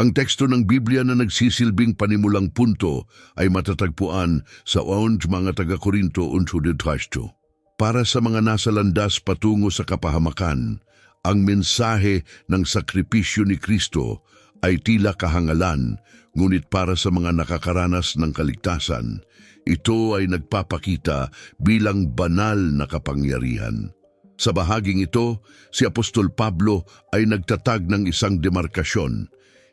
Ang teksto ng Biblia na nagsisilbing panimulang punto ay matatagpuan sa 1 mga taga-Korinto 1.13. Para sa mga nasa landas patungo sa kapahamakan, ang mensahe ng sakripisyo ni Kristo ay tila kahangalan, ngunit para sa mga nakakaranas ng kaligtasan, ito ay nagpapakita bilang banal na kapangyarihan. Sa bahaging ito, si Apostol Pablo ay nagtatag ng isang demarkasyon,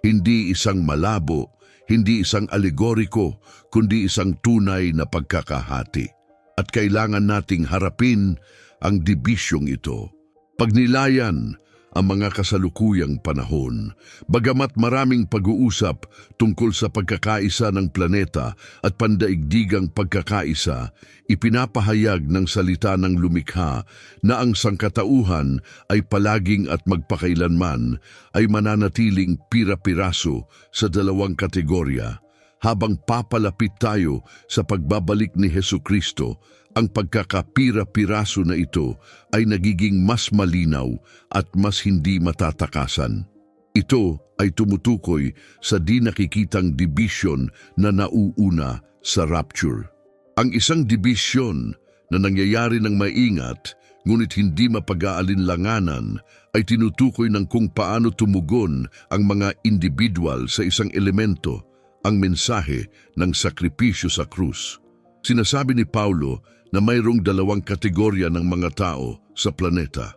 hindi isang malabo, hindi isang alegoriko, kundi isang tunay na pagkakahati. At kailangan nating harapin ang dibisyong ito. Pagnilayan ang mga kasalukuyang panahon, bagamat maraming pag-uusap tungkol sa pagkakaisa ng planeta at pandaigdigang pagkakaisa, ipinapahayag ng salita ng lumikha na ang sangkatauhan ay palaging at magpakailanman ay mananatiling pira-piraso sa dalawang kategorya habang papalapit tayo sa pagbabalik ni Heso Kristo, ang pagkakapira-piraso na ito ay nagiging mas malinaw at mas hindi matatakasan. Ito ay tumutukoy sa di nakikitang dibisyon na nauuna sa rapture. Ang isang dibisyon na nangyayari ng maingat ngunit hindi mapag-aalinlanganan ay tinutukoy ng kung paano tumugon ang mga individual sa isang elemento ang mensahe ng sakripisyo sa krus. Sinasabi ni Paulo na mayroong dalawang kategorya ng mga tao sa planeta.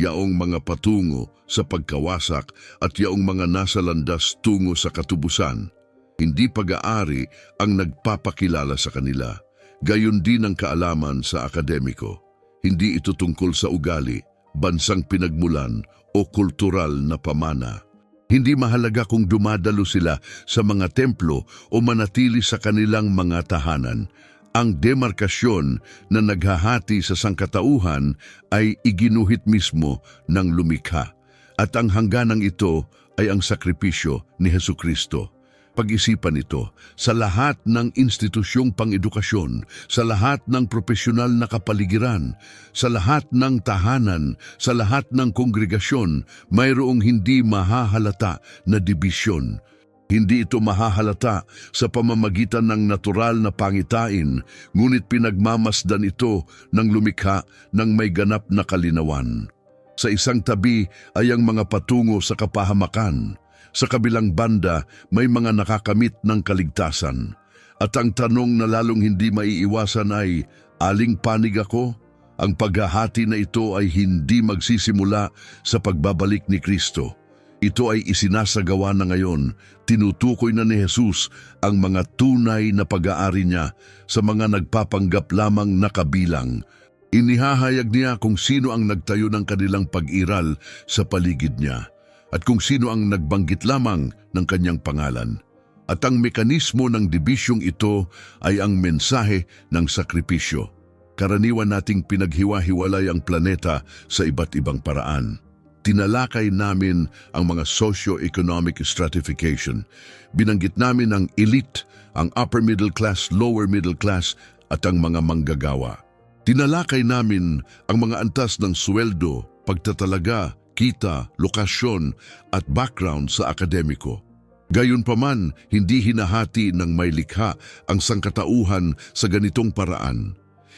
Yaong mga patungo sa pagkawasak at yaong mga nasa landas tungo sa katubusan. Hindi pag-aari ang nagpapakilala sa kanila. Gayon din ang kaalaman sa akademiko. Hindi ito tungkol sa ugali, bansang pinagmulan o kultural na pamana. Hindi mahalaga kung dumadalo sila sa mga templo o manatili sa kanilang mga tahanan. Ang demarkasyon na naghahati sa sangkatauhan ay iginuhit mismo ng lumikha. At ang hangganang ito ay ang sakripisyo ni Heso Kristo. Pag-isipan ito sa lahat ng institusyong pang-edukasyon, sa lahat ng profesional na kapaligiran, sa lahat ng tahanan, sa lahat ng kongregasyon, mayroong hindi mahahalata na dibisyon. Hindi ito mahahalata sa pamamagitan ng natural na pangitain, ngunit pinagmamasdan ito ng lumikha ng may ganap na kalinawan. Sa isang tabi ay ang mga patungo sa kapahamakan, sa kabilang banda, may mga nakakamit ng kaligtasan. At ang tanong na lalong hindi maiiwasan ay, aling panig ako? Ang paghahati na ito ay hindi magsisimula sa pagbabalik ni Kristo. Ito ay isinasagawa na ngayon. Tinutukoy na ni Jesus ang mga tunay na pag-aari niya sa mga nagpapanggap lamang na kabilang. Inihahayag niya kung sino ang nagtayo ng kanilang pag-iral sa paligid niya at kung sino ang nagbanggit lamang ng kanyang pangalan. At ang mekanismo ng dibisyong ito ay ang mensahe ng sakripisyo. Karaniwan nating pinaghiwa-hiwalay ang planeta sa iba't ibang paraan. Tinalakay namin ang mga socio-economic stratification. Binanggit namin ang elite, ang upper middle class, lower middle class at ang mga manggagawa. Tinalakay namin ang mga antas ng sweldo, pagtatalaga, kita, lokasyon at background sa akademiko. Gayunpaman, hindi hinahati ng may likha ang sangkatauhan sa ganitong paraan.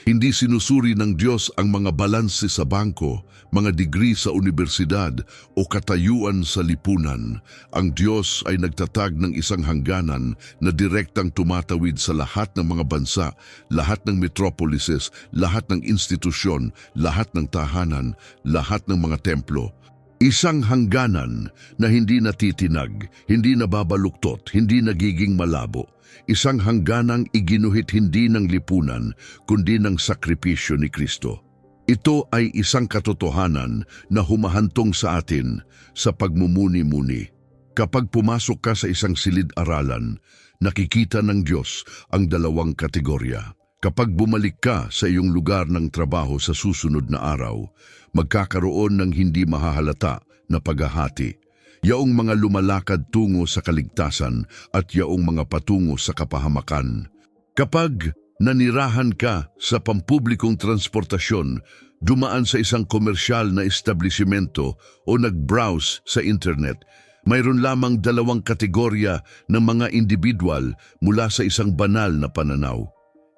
Hindi sinusuri ng Diyos ang mga balanse sa bangko, mga degree sa universidad o katayuan sa lipunan. Ang Diyos ay nagtatag ng isang hangganan na direktang tumatawid sa lahat ng mga bansa, lahat ng metropolises, lahat ng institusyon, lahat ng tahanan, lahat ng mga templo. Isang hangganan na hindi natitinag, hindi nababaluktot, hindi nagiging malabo. Isang hangganang iginuhit hindi ng lipunan, kundi ng sakripisyo ni Kristo. Ito ay isang katotohanan na humahantong sa atin sa pagmumuni-muni. Kapag pumasok ka sa isang silid-aralan, nakikita ng Diyos ang dalawang kategorya. Kapag bumalik ka sa iyong lugar ng trabaho sa susunod na araw, magkakaroon ng hindi mahahalata na paghahati. Yaong mga lumalakad tungo sa kaligtasan at yaong mga patungo sa kapahamakan. Kapag nanirahan ka sa pampublikong transportasyon, dumaan sa isang komersyal na establishmento o nag-browse sa internet, Mayroon lamang dalawang kategorya ng mga individual mula sa isang banal na pananaw.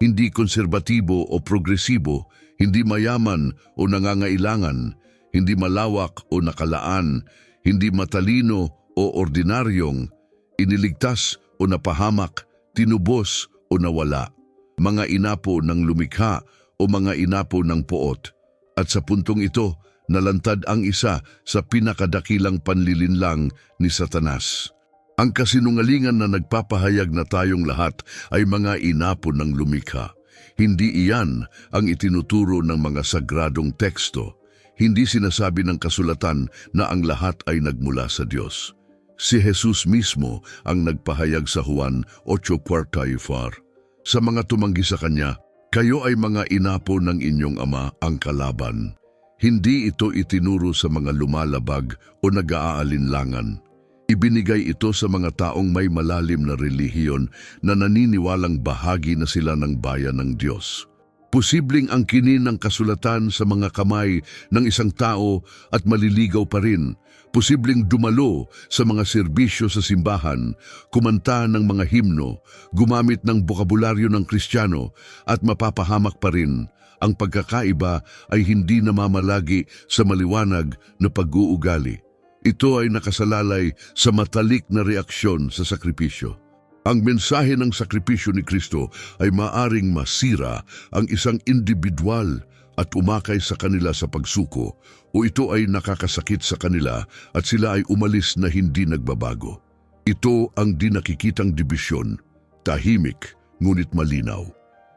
Hindi konserbatibo o progresibo, hindi mayaman o nangangailangan, hindi malawak o nakalaan, hindi matalino o ordinaryong, iniligtas o napahamak, tinubos o nawala, mga inapo ng lumikha o mga inapo ng poot. At sa puntong ito, nalantad ang isa sa pinakadakilang panlilinlang ni Satanas. Ang kasinungalingan na nagpapahayag na tayong lahat ay mga inapo ng lumikha. Hindi iyan ang itinuturo ng mga sagradong teksto. Hindi sinasabi ng kasulatan na ang lahat ay nagmula sa Diyos. Si Jesus mismo ang nagpahayag sa Juan 8.44. Sa mga tumanggi sa Kanya, kayo ay mga inapo ng inyong ama ang kalaban. Hindi ito itinuro sa mga lumalabag o nag-aalinlangan. Ibinigay ito sa mga taong may malalim na relihiyon na naniniwalang bahagi na sila ng bayan ng Diyos. Posibleng ang kinin ng kasulatan sa mga kamay ng isang tao at maliligaw pa rin. Posibleng dumalo sa mga serbisyo sa simbahan, kumanta ng mga himno, gumamit ng bokabularyo ng Kristiyano at mapapahamak pa rin. Ang pagkakaiba ay hindi namamalagi sa maliwanag na pag-uugali. Ito ay nakasalalay sa matalik na reaksyon sa sakripisyo. Ang mensahe ng sakripisyo ni Kristo ay maaring masira ang isang individual at umakay sa kanila sa pagsuko o ito ay nakakasakit sa kanila at sila ay umalis na hindi nagbabago. Ito ang di nakikitang dibisyon, tahimik ngunit malinaw.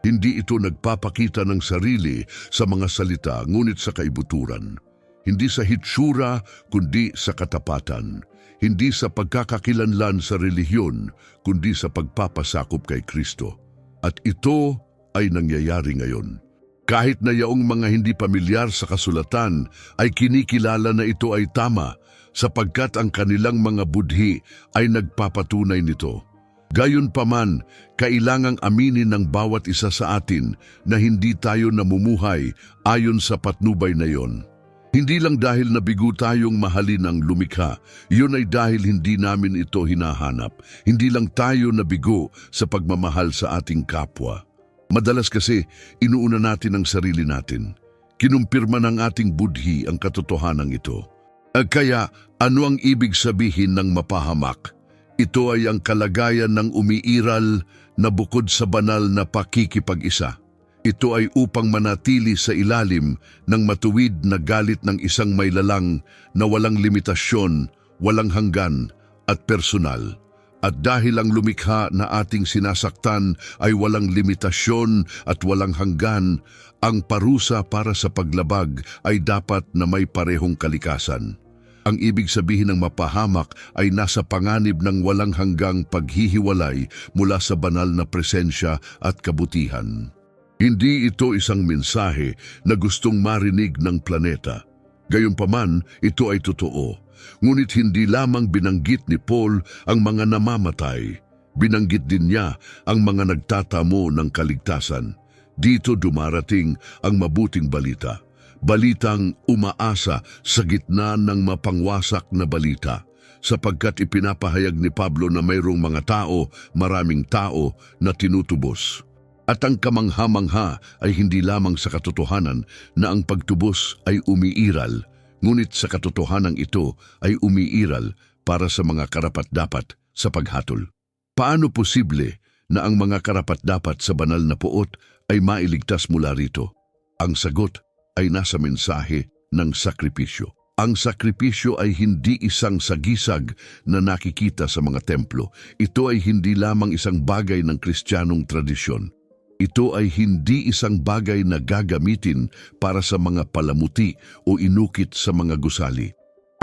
Hindi ito nagpapakita ng sarili sa mga salita ngunit sa kaibuturan. Hindi sa hitsura kundi sa katapatan. Hindi sa pagkakakilanlan sa relihiyon kundi sa pagpapasakop kay Kristo. At ito ay nangyayari ngayon. Kahit na yaong mga hindi pamilyar sa kasulatan ay kinikilala na ito ay tama sapagkat ang kanilang mga budhi ay nagpapatunay nito. Gayunpaman, kailangang aminin ng bawat isa sa atin na hindi tayo namumuhay ayon sa patnubay na yon. Hindi lang dahil nabigo tayong mahalin ang lumikha, yun ay dahil hindi namin ito hinahanap. Hindi lang tayo nabigo sa pagmamahal sa ating kapwa. Madalas kasi, inuuna natin ang sarili natin. Kinumpirma ng ating budhi ang katotohanan ito. Ah, Kaya, ano ang ibig sabihin ng mapahamak? Ito ay ang kalagayan ng umiiral na bukod sa banal na pakikipag-isa. Ito ay upang manatili sa ilalim ng matuwid na galit ng isang may lalang na walang limitasyon, walang hanggan at personal. At dahil ang lumikha na ating sinasaktan ay walang limitasyon at walang hanggan, ang parusa para sa paglabag ay dapat na may parehong kalikasan. Ang ibig sabihin ng mapahamak ay nasa panganib ng walang hanggang paghihiwalay mula sa banal na presensya at kabutihan. Hindi ito isang mensahe na gustong marinig ng planeta. Gayunpaman, ito ay totoo. Ngunit hindi lamang binanggit ni Paul ang mga namamatay. Binanggit din niya ang mga nagtatamo ng kaligtasan. Dito dumarating ang mabuting balita. Balitang umaasa sa gitna ng mapangwasak na balita sapagkat ipinapahayag ni Pablo na mayroong mga tao, maraming tao na tinutubos. At ang kamangha-mangha ay hindi lamang sa katotohanan na ang pagtubos ay umiiral, ngunit sa katotohanan ito ay umiiral para sa mga karapat-dapat sa paghatol. Paano posible na ang mga karapat-dapat sa banal na puot ay mailigtas mula rito? Ang sagot ay nasa mensahe ng sakripisyo. Ang sakripisyo ay hindi isang sagisag na nakikita sa mga templo. Ito ay hindi lamang isang bagay ng kristyanong tradisyon. Ito ay hindi isang bagay na gagamitin para sa mga palamuti o inukit sa mga gusali.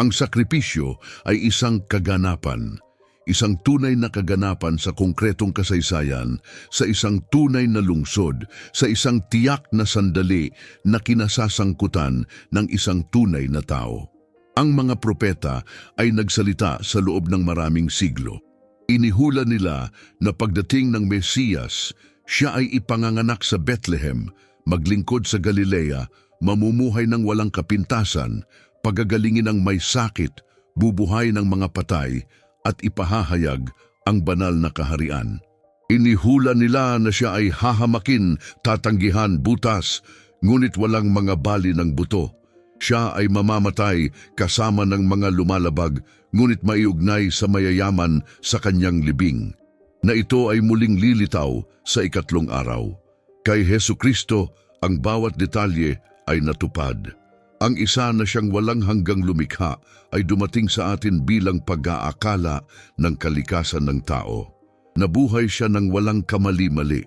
Ang sakripisyo ay isang kaganapan, isang tunay na kaganapan sa konkretong kasaysayan, sa isang tunay na lungsod, sa isang tiyak na sandali na kinasasangkutan ng isang tunay na tao. Ang mga propeta ay nagsalita sa loob ng maraming siglo. Inihula nila na pagdating ng Mesiyas, siya ay ipanganganak sa Bethlehem, maglingkod sa Galilea, mamumuhay ng walang kapintasan, pagagalingin ng may sakit, bubuhay ng mga patay at ipahahayag ang banal na kaharian. Inihula nila na siya ay hahamakin, tatanggihan, butas, ngunit walang mga bali ng buto. Siya ay mamamatay kasama ng mga lumalabag, ngunit maiugnay sa mayayaman sa kanyang libing. Na ito ay muling lilitaw sa ikatlong araw. Kay Heso Kristo, ang bawat detalye ay natupad. Ang isa na siyang walang hanggang lumikha ay dumating sa atin bilang pag-aakala ng kalikasan ng tao. Nabuhay siya ng walang kamali-mali.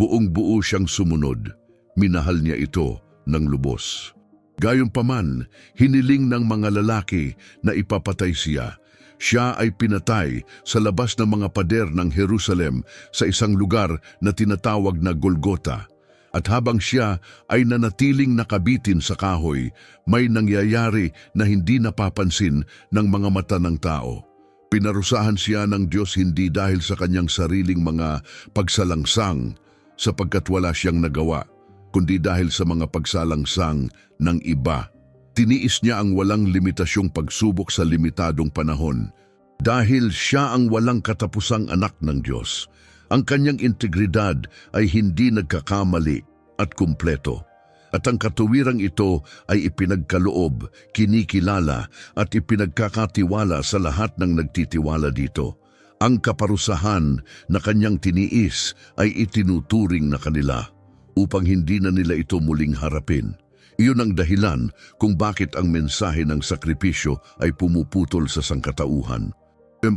Buong buo siyang sumunod. Minahal niya ito ng lubos. Gayunpaman, hiniling ng mga lalaki na ipapatay siya. Siya ay pinatay sa labas ng mga pader ng Jerusalem sa isang lugar na tinatawag na Golgota. At habang siya ay nanatiling nakabitin sa kahoy, may nangyayari na hindi napapansin ng mga mata ng tao. Pinarusahan siya ng Diyos hindi dahil sa kanyang sariling mga pagsalangsang sapagkat wala siyang nagawa, kundi dahil sa mga pagsalangsang ng iba. Tiniis niya ang walang limitasyong pagsubok sa limitadong panahon. Dahil siya ang walang katapusang anak ng Diyos, ang kanyang integridad ay hindi nagkakamali at kumpleto. At ang katuwirang ito ay ipinagkaloob, kinikilala at ipinagkakatiwala sa lahat ng nagtitiwala dito. Ang kaparusahan na kanyang tiniis ay itinuturing na kanila upang hindi na nila ito muling harapin. Iyon ang dahilan kung bakit ang mensahe ng sakripisyo ay pumuputol sa sangkatauhan.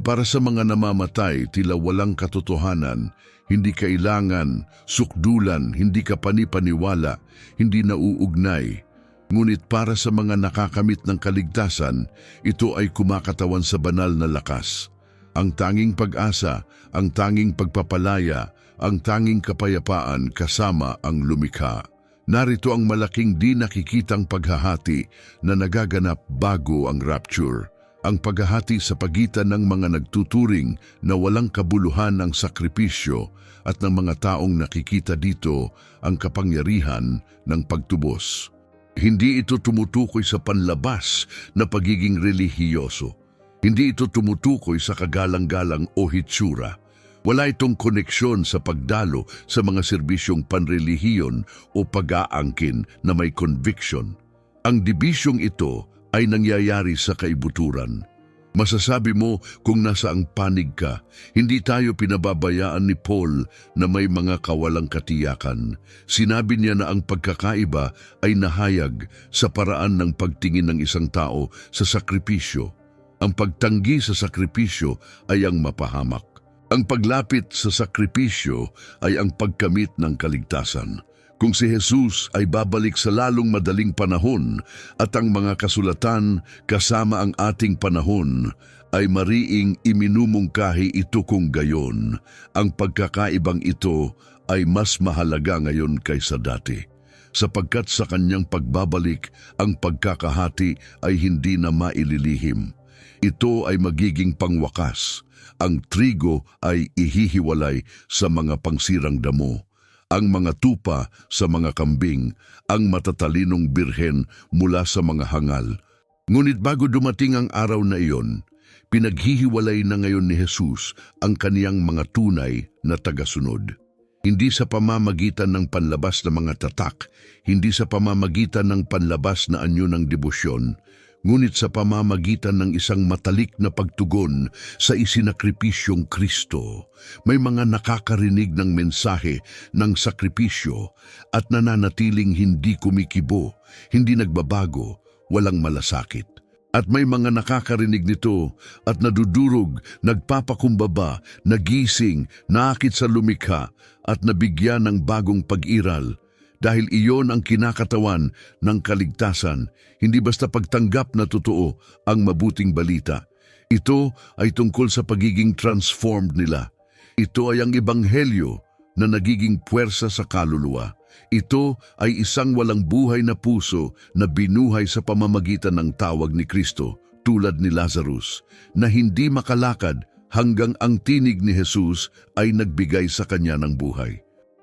Para sa mga namamatay, tila walang katotohanan, hindi kailangan, sukdulan, hindi ka panipaniwala, hindi nauugnay. Ngunit para sa mga nakakamit ng kaligtasan, ito ay kumakatawan sa banal na lakas. Ang tanging pag-asa, ang tanging pagpapalaya, ang tanging kapayapaan kasama ang lumikha. Narito ang malaking di nakikitang paghahati na nagaganap bago ang rapture ang paghahati sa pagitan ng mga nagtuturing na walang kabuluhan ng sakripisyo at ng mga taong nakikita dito ang kapangyarihan ng pagtubos. Hindi ito tumutukoy sa panlabas na pagiging relihiyoso. Hindi ito tumutukoy sa kagalang-galang o hitsura. Wala itong koneksyon sa pagdalo sa mga serbisyong panrelihiyon o pag-aangkin na may conviction. Ang dibisyong ito ay nangyayari sa kaibuturan. Masasabi mo kung nasa ang panig ka, hindi tayo pinababayaan ni Paul na may mga kawalang katiyakan. Sinabi niya na ang pagkakaiba ay nahayag sa paraan ng pagtingin ng isang tao sa sakripisyo. Ang pagtanggi sa sakripisyo ay ang mapahamak. Ang paglapit sa sakripisyo ay ang pagkamit ng kaligtasan. Kung si Jesus ay babalik sa lalong madaling panahon at ang mga kasulatan kasama ang ating panahon ay mariing iminumungkahi ito kung gayon. Ang pagkakaibang ito ay mas mahalaga ngayon kaysa dati. Sapagkat sa kanyang pagbabalik, ang pagkakahati ay hindi na maililihim. Ito ay magiging pangwakas. Ang trigo ay ihihiwalay sa mga pangsirang damo ang mga tupa sa mga kambing, ang matatalinong birhen mula sa mga hangal. Ngunit bago dumating ang araw na iyon, pinaghihiwalay na ngayon ni Jesus ang kaniyang mga tunay na tagasunod. Hindi sa pamamagitan ng panlabas na mga tatak, hindi sa pamamagitan ng panlabas na anyo ng debosyon, ngunit sa pamamagitan ng isang matalik na pagtugon sa isinakripisyong Kristo. May mga nakakarinig ng mensahe ng sakripisyo at nananatiling hindi kumikibo, hindi nagbabago, walang malasakit. At may mga nakakarinig nito at nadudurog, nagpapakumbaba, nagising, naakit sa lumikha at nabigyan ng bagong pag-iral dahil iyon ang kinakatawan ng kaligtasan, hindi basta pagtanggap na totoo ang mabuting balita. Ito ay tungkol sa pagiging transformed nila. Ito ay ang ebanghelyo na nagiging puwersa sa kaluluwa. Ito ay isang walang buhay na puso na binuhay sa pamamagitan ng tawag ni Kristo, tulad ni Lazarus, na hindi makalakad hanggang ang tinig ni Jesus ay nagbigay sa kanya ng buhay.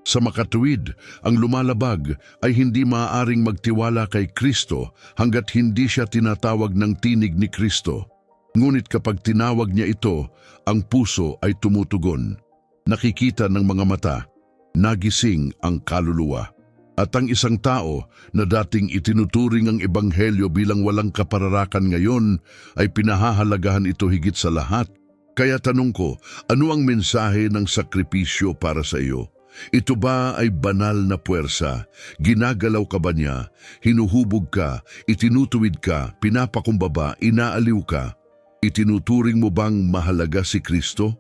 Sa makatuwid, ang lumalabag ay hindi maaaring magtiwala kay Kristo hanggat hindi siya tinatawag ng tinig ni Kristo. Ngunit kapag tinawag niya ito, ang puso ay tumutugon. Nakikita ng mga mata, nagising ang kaluluwa. At ang isang tao na dating itinuturing ang ebanghelyo bilang walang kapararakan ngayon ay pinahahalagahan ito higit sa lahat. Kaya tanong ko, ano ang mensahe ng sakripisyo para sa iyo? Ito ba ay banal na puwersa? Ginagalaw ka ba niya? Hinuhubog ka? Itinutuwid ka? Pinapakumbaba? Inaaliw ka? Itinuturing mo bang mahalaga si Kristo?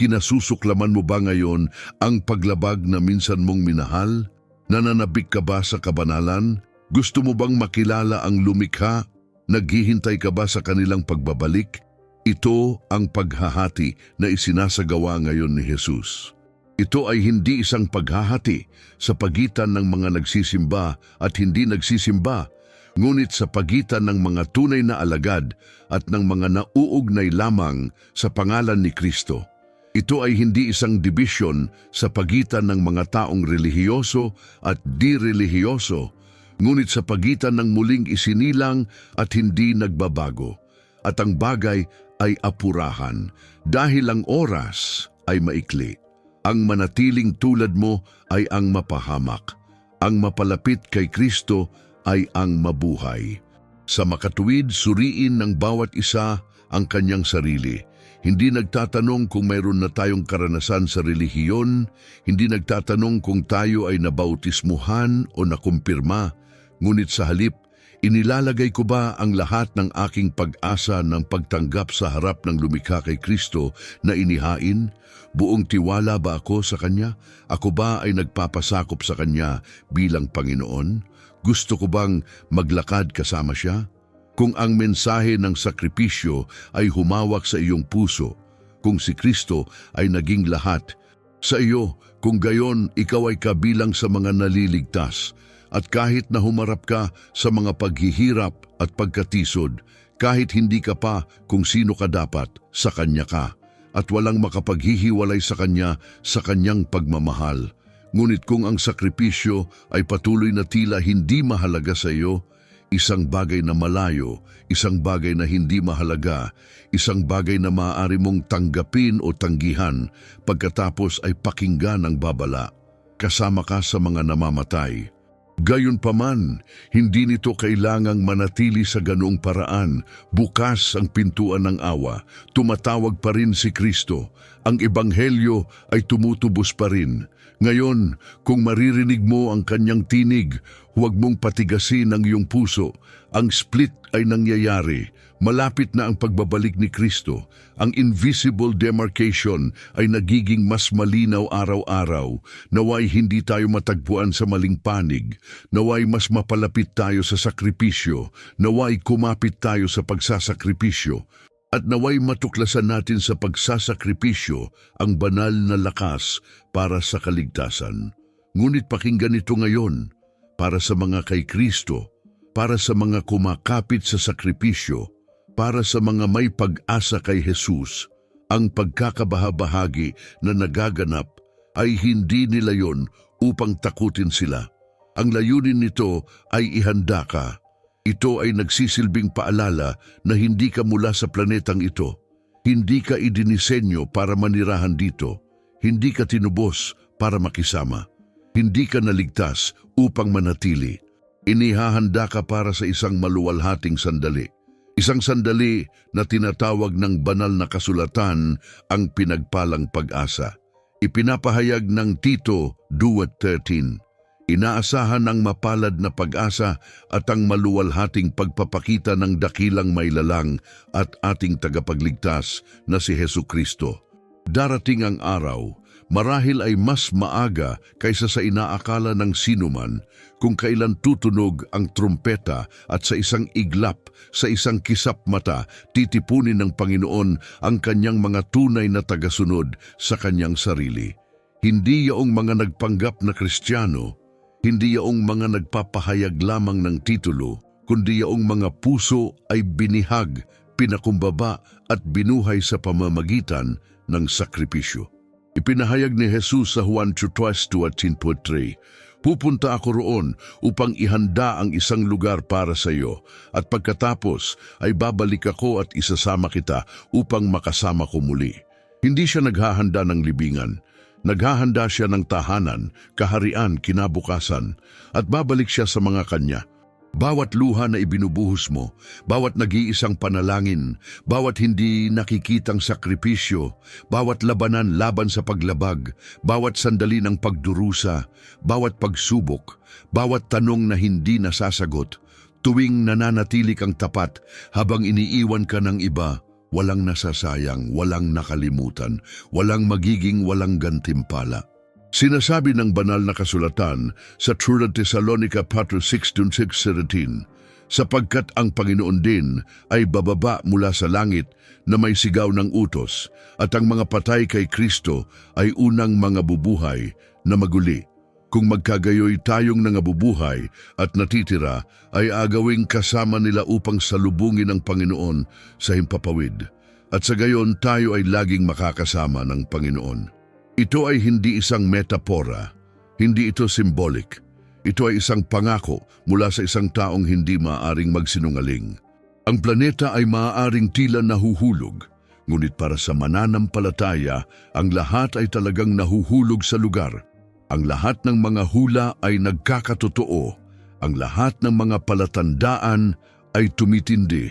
Kinasusuklaman mo ba ngayon ang paglabag na minsan mong minahal? Nananabik ka ba sa kabanalan? Gusto mo bang makilala ang lumikha? Naghihintay ka ba sa kanilang pagbabalik? Ito ang paghahati na isinasagawa ngayon ni Jesus. Ito ay hindi isang paghahati sa pagitan ng mga nagsisimba at hindi nagsisimba, ngunit sa pagitan ng mga tunay na alagad at ng mga nauugnay lamang sa pangalan ni Kristo. Ito ay hindi isang dibisyon sa pagitan ng mga taong relihiyoso at di-relihiyoso, ngunit sa pagitan ng muling isinilang at hindi nagbabago. At ang bagay ay apurahan dahil ang oras ay maikli. Ang manatiling tulad mo ay ang mapahamak. Ang mapalapit kay Kristo ay ang mabuhay. Sa makatuwid, suriin ng bawat isa ang kanyang sarili. Hindi nagtatanong kung mayroon na tayong karanasan sa relihiyon, hindi nagtatanong kung tayo ay nabautismuhan o nakumpirma, ngunit sa halip, inilalagay ko ba ang lahat ng aking pag-asa ng pagtanggap sa harap ng lumikha kay Kristo na inihain? Buong tiwala ba ako sa Kanya? Ako ba ay nagpapasakop sa Kanya bilang Panginoon? Gusto ko bang maglakad kasama siya? Kung ang mensahe ng sakripisyo ay humawak sa iyong puso, kung si Kristo ay naging lahat, sa iyo, kung gayon ikaw ay kabilang sa mga naliligtas, at kahit na humarap ka sa mga paghihirap at pagkatisod, kahit hindi ka pa kung sino ka dapat, sa Kanya ka, at walang makapaghihiwalay sa Kanya sa Kanyang pagmamahal. Ngunit kung ang sakripisyo ay patuloy na tila hindi mahalaga sa iyo, isang bagay na malayo, isang bagay na hindi mahalaga, isang bagay na maaari mong tanggapin o tanggihan pagkatapos ay pakinggan ang babala. Kasama ka sa mga namamatay. Gayunpaman, hindi nito kailangang manatili sa ganoong paraan. Bukas ang pintuan ng awa. Tumatawag pa rin si Kristo. Ang ebanghelyo ay tumutubos pa rin. Ngayon, kung maririnig mo ang kanyang tinig, huwag mong patigasin ang iyong puso. Ang split ay nangyayari. Malapit na ang pagbabalik ni Kristo. Ang invisible demarcation ay nagiging mas malinaw araw-araw. Naway hindi tayo matagpuan sa maling panig. Naway mas mapalapit tayo sa sakripisyo. Naway kumapit tayo sa pagsasakripisyo. At naway matuklasan natin sa pagsasakripisyo ang banal na lakas para sa kaligtasan. Ngunit pakinggan ito ngayon para sa mga kay Kristo, para sa mga kumakapit sa sakripisyo, para sa mga may pag-asa kay Jesus, ang pagkakabahabahagi na nagaganap ay hindi nila yon upang takutin sila. Ang layunin nito ay ihanda ka. Ito ay nagsisilbing paalala na hindi ka mula sa planetang ito. Hindi ka idinisenyo para manirahan dito. Hindi ka tinubos para makisama. Hindi ka naligtas upang manatili. Inihahanda ka para sa isang maluwalhating sandali. Isang sandali na tinatawag ng banal na kasulatan ang pinagpalang pag-asa. Ipinapahayag ng Tito 2.13. Inaasahan ang mapalad na pag-asa at ang maluwalhating pagpapakita ng dakilang maylalang at ating tagapagligtas na si Heso Kristo. Darating ang araw, marahil ay mas maaga kaysa sa inaakala ng sinuman kung kailan tutunog ang trumpeta at sa isang iglap, sa isang kisap mata, titipunin ng Panginoon ang kanyang mga tunay na tagasunod sa kanyang sarili. Hindi yaong mga nagpanggap na Kristiyano, hindi yaong mga nagpapahayag lamang ng titulo, kundi yaong mga puso ay binihag, pinakumbaba at binuhay sa pamamagitan ng sakripisyo. Ipinahayag ni Jesus sa Juan 3.3, Pupunta ako roon upang ihanda ang isang lugar para sa iyo at pagkatapos ay babalik ako at isasama kita upang makasama ko muli. Hindi siya naghahanda ng libingan. Naghahanda siya ng tahanan, kaharian, kinabukasan at babalik siya sa mga kanya. Bawat luha na ibinubuhos mo, bawat nag-iisang panalangin, bawat hindi nakikitang sakripisyo, bawat labanan laban sa paglabag, bawat sandali ng pagdurusa, bawat pagsubok, bawat tanong na hindi nasasagot, tuwing nananatili kang tapat habang iniiwan ka ng iba, walang nasasayang, walang nakalimutan, walang magiging walang gantimpala. Sinasabi ng banal na kasulatan sa True Thessalonica 4.16-17, sapagkat ang Panginoon din ay bababa mula sa langit na may sigaw ng utos, at ang mga patay kay Kristo ay unang mga bubuhay na maguli. Kung magkagayoy tayong nangabubuhay at natitira, ay agawing kasama nila upang salubungin ang Panginoon sa himpapawid. At sa gayon tayo ay laging makakasama ng Panginoon. Ito ay hindi isang metapora, hindi ito symbolic. Ito ay isang pangako mula sa isang taong hindi maaaring magsinungaling. Ang planeta ay maaaring tila nahuhulog, ngunit para sa mananampalataya, ang lahat ay talagang nahuhulog sa lugar. Ang lahat ng mga hula ay nagkakatotoo. Ang lahat ng mga palatandaan ay tumitindi.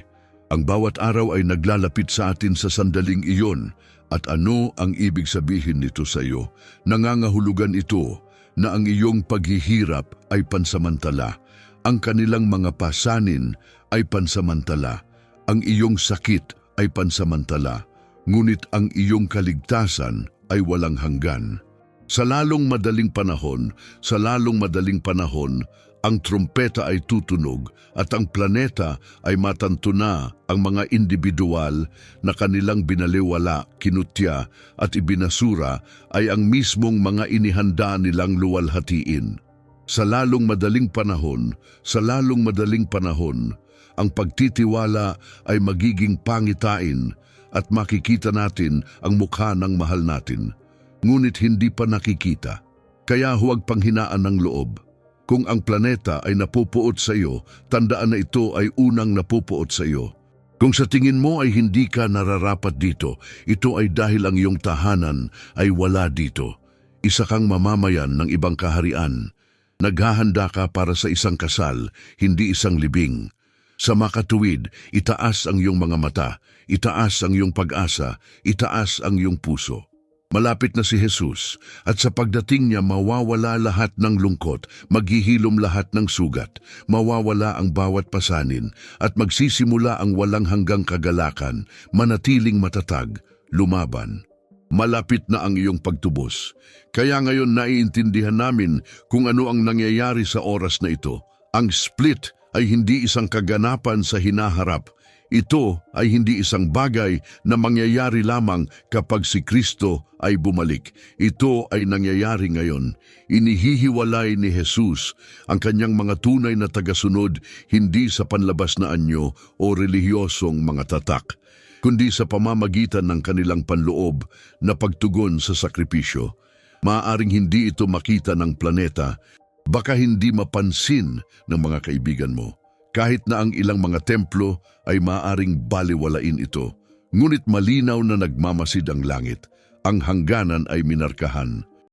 Ang bawat araw ay naglalapit sa atin sa sandaling iyon at ano ang ibig sabihin nito sa iyo? Nangangahulugan ito na ang iyong paghihirap ay pansamantala, ang kanilang mga pasanin ay pansamantala, ang iyong sakit ay pansamantala, ngunit ang iyong kaligtasan ay walang hanggan. Sa lalong madaling panahon, sa lalong madaling panahon, ang trumpeta ay tutunog at ang planeta ay matanto na ang mga individual na kanilang binaliwala, kinutya at ibinasura ay ang mismong mga inihanda nilang luwalhatiin. Sa lalong madaling panahon, sa lalong madaling panahon, ang pagtitiwala ay magiging pangitain at makikita natin ang mukha ng mahal natin. Ngunit hindi pa nakikita. Kaya huwag panghinaan ng loob. Kung ang planeta ay napupuot sa iyo, tandaan na ito ay unang napupuot sa iyo. Kung sa tingin mo ay hindi ka nararapat dito, ito ay dahil ang iyong tahanan ay wala dito. Isa kang mamamayan ng ibang kaharian. Naghahanda ka para sa isang kasal, hindi isang libing. Sa makatuwid, itaas ang iyong mga mata, itaas ang iyong pag-asa, itaas ang iyong puso. Malapit na si Jesus at sa pagdating niya mawawala lahat ng lungkot, maghihilom lahat ng sugat, mawawala ang bawat pasanin at magsisimula ang walang hanggang kagalakan, manatiling matatag, lumaban. Malapit na ang iyong pagtubos. Kaya ngayon naiintindihan namin kung ano ang nangyayari sa oras na ito. Ang split ay hindi isang kaganapan sa hinaharap, ito ay hindi isang bagay na mangyayari lamang kapag si Kristo ay bumalik. Ito ay nangyayari ngayon. Inihihiwalay ni Jesus ang kanyang mga tunay na tagasunod hindi sa panlabas na anyo o relihiyosong mga tatak, kundi sa pamamagitan ng kanilang panloob na pagtugon sa sakripisyo. Maaring hindi ito makita ng planeta, baka hindi mapansin ng mga kaibigan mo. Kahit na ang ilang mga templo ay maaring baliwalain ito, ngunit malinaw na nagmamasid ang langit. Ang hangganan ay minarkahan.